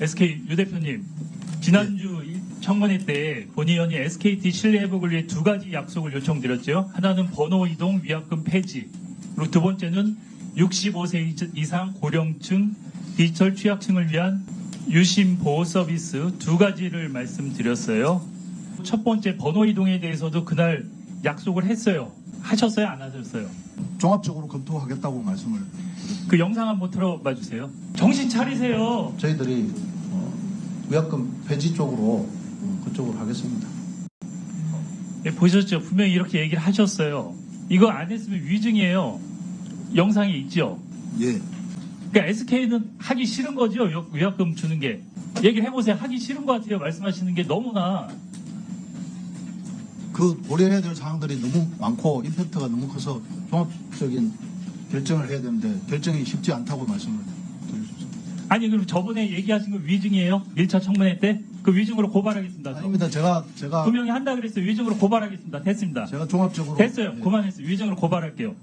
SK 유 대표님 지난주 이 청문회 때 본 의원이 SKT 신뢰 회복을 위해 두 가지 약속을 요청드렸죠. 하나는 번호 이동 위약금 폐지, 그리고 두 번째는 65세 이상 고령층 디지털 취약층을 위한 유심 보호 서비스 두 가지를 말씀드렸어요. 첫 번째 번호 이동에 대해서도 그날 약속을 했어요. 하셨어요? 안 하셨어요? 종합적으로 검토하겠다고 말씀을 그 영상 한번 틀어봐 주세요. 정신 차리세요. 저희들이 어, 위약금 폐지 쪽으로 어, 그쪽으로 하겠습니다. 예, 보셨죠? 분명히 이렇게 얘기를 하셨어요. 이거 안 했으면 위증이에요. 영상이 있죠? 예. 그러니까 SK는 하기 싫은 거죠? 위- 위약금 주는 게. 얘기를 해보세요. 하기 싫은 것 같아요. 말씀하시는 게 너무나. 그 고려해야 될 사항들이 너무 많고 임팩트가 너무 커서 종합적인 결정을 해야 되는데 결정이 쉽지 않다고 말씀을 드리셨습니다. 아니, 그럼 저번에 얘기하신 거 위증이에요? 1차 청문회 때? 그 위증으로 고발하겠습니다. 아닙니다. 제가 제가 분명히 한다 그랬어요. 위증으로 고발하겠습니다. 됐습니다. 제가 종합적으로 됐어요. 예. 그만했어요. 위증으로 고발할게요.